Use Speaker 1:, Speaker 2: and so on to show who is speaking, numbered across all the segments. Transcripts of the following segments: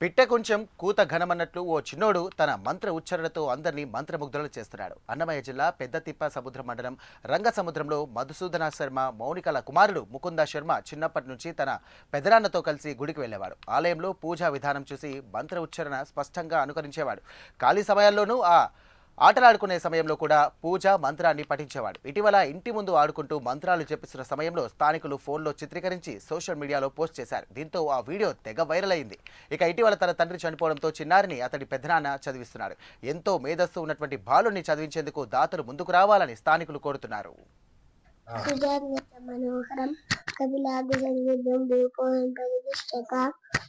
Speaker 1: పిట్టె కొంచెం కూత ఘనమన్నట్లు ఓ చిన్నోడు తన మంత్ర ఉచ్చారణతో అందరినీ మంత్రముగ్ధులు చేస్తున్నాడు. అన్నమయ్య జిల్లా పెద్దతిప్ప సముద్ర మండలం రంగ సముద్రంలో మధుసూదన శర్మ మౌనికల కుమారుడు ముకుంద శర్మ చిన్నప్పటి నుంచి తన పెదనాన్నతో కలిసి గుడికి వెళ్ళేవాడు. ఆలయంలో పూజా విధానం చూసి మంత్ర ఉచ్చారణ స్పష్టంగా అనుకరించేవాడు. ఖాళీ సమయాల్లోనూ ఆ ఆటలాడుకునే సమయంలో కూడా పూజ మంత్రాన్ని పఠించేవాడు. ఇటీవల ఇంటి ముందు ఆడుకుంటూ మంత్రాలు చెప్పిస్తున్న సమయంలో స్థానికులు ఫోన్లో చిత్రీకరించి సోషల్ మీడియాలో పోస్ట్ చేశారు. దీంతో ఆ వీడియో తెగ వైరల్ అయింది. ఇక ఇటీవల తన తండ్రి చనిపోవడంతో చిన్నారిని అతడి పెద్దనాన్న చదివిస్తున్నాడు. ఎంతో మేధస్సు ఉన్నటువంటి బాలుని చదివించేందుకు దాతలు ముందుకు రావాలని స్థానికులు కోరుతున్నారు.
Speaker 2: మనోహరం కపిలాది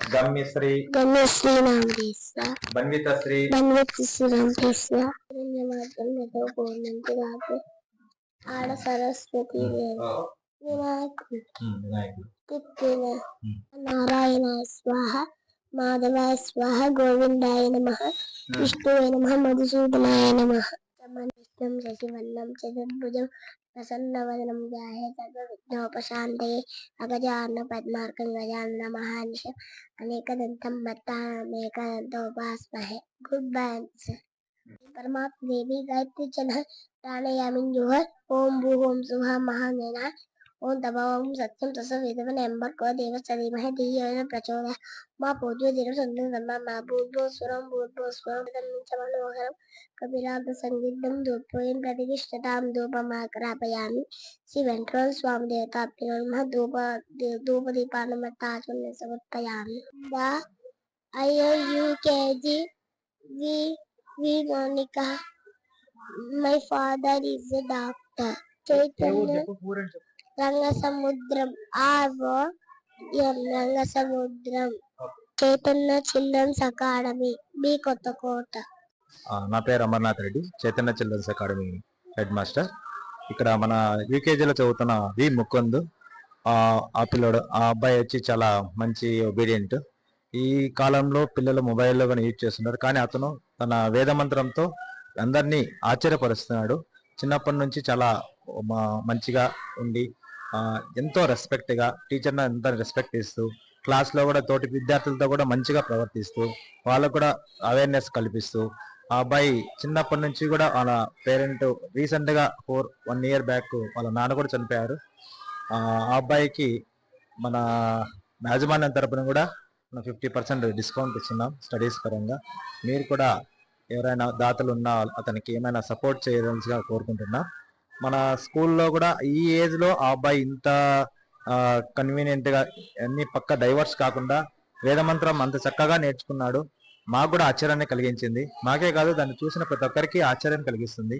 Speaker 3: గమ్యశ్రీ.
Speaker 2: గమ్యశ్రీ
Speaker 3: బన్వితశ్రీ.
Speaker 2: బన్వితశ్రీ
Speaker 3: ఆడ
Speaker 2: సరస్వతి నారాయణ స్వాహ. మాధవాయ స్వాహ. గోవిందాయ నమ. విష్ణువే నమ. మధుసూదనాయ నమ. विष्णुं शशिवर्णं चतुर्भुजं प्रसन्नवदनं ध्याये सर्वविघ्नोपशान्तये अगजानन पद्मार्कं गजानन महानिशम् अनेकदन्तं मत्तामेकदन्तोपास्महे गुड बाय सर परमात्मा देवी गायत्री चल प्राणायामिन जोहर, ओम भू, ओम सुभा महानेना ഓം തപവും സത്യം തസവിധവൻ എമ്പർക്കോ ദേവസ്ഥീമഹ ധീയോന പ്രചോദ മാ പൂജ്യോതിരം സ്വന്തം തമ്മ മാ ഭൂർഭോസ്വരം ഭൂർഭോസ്വരം മനോഹരം കപിലാബ്ദ സംഗീതം ധൂപ്പോയും പ്രതിഷ്ഠതാം ധൂപമാക്രാപയാമി ശ്രീ വെൻട്രോൾ സ്വാമി ദേവതാപ്തികൾ ധൂപ ധൂപദീപാനുമത്താചുണ്യ സമർപ്പയാമി the I U K G V V Monika my father is doctor Chaitanya Ranga Samudram My father Samudram Chaitanya children's academy B Kothakota
Speaker 3: Kota. నా పేరు Amarnath Reddy Chaitanya children's academy head master. ఇక్కడ మన యూకేజీలో చదువుతున్న వి ముకుంద్ ఆ పిల్లడు పిల్లోడు ఆ అబ్బాయి వచ్చి చాలా మంచి ఒబీడియంట్ ఈ కాలంలో పిల్లలు మొబైల్లో కానీ యూజ్ చేస్తున్నారు. కానీ అతను తన వేద మంత్రంతో అందరినీ ఆశ్చర్యపరుస్తున్నాడు. చిన్నప్పటి నుంచి చాలా మా- మంచిగా ఉండి ఎంతో రెస్పెక్ట్గా టీచర్ని ఎంత రెస్పెక్ట్ ఇస్తూ క్లాస్లో కూడా తోటి విద్యార్థులతో కూడా మంచిగా ప్రవర్తిస్తూ వాళ్ళకు కూడా అవేర్నెస్ కల్పిస్తూ ఆ అబ్బాయి చిన్నప్పటి నుంచి కూడా వాళ్ళ పేరెంట్ రీసెంట్గా ఫోర్ వన్ ఇయర్ బ్యాక్ వాళ్ళ నాన్న కూడా చనిపోయారు. ఆ అబ్బాయికి మన యాజమాన్యం తరపున కూడా మన ఫిఫ్టీ పర్సెంట్ డిస్కౌంట్ ఇస్తున్నాం స్టడీస్ పరంగా. మీరు కూడా ఎవరైనా దాతలు ఉన్నా అతనికి ఏమైనా సపోర్ట్ చేయవలసిగా కోరుకుంటున్నా. మన స్కూల్లో కూడా ఈ ఏజ్లో ఆ అబ్బాయి ఇంత కన్వీనియంట్గా అన్ని పక్క డైవర్స్ కాకుండా వేదమంత్రం అంత చక్కగా నేర్చుకున్నాడు. మాకు కూడా ఆశ్చర్యాన్ని కలిగించింది. మాకే కాదు దాన్ని చూసిన ప్రతి ఒక్కరికి ఆశ్చర్యం కలిగిస్తుంది.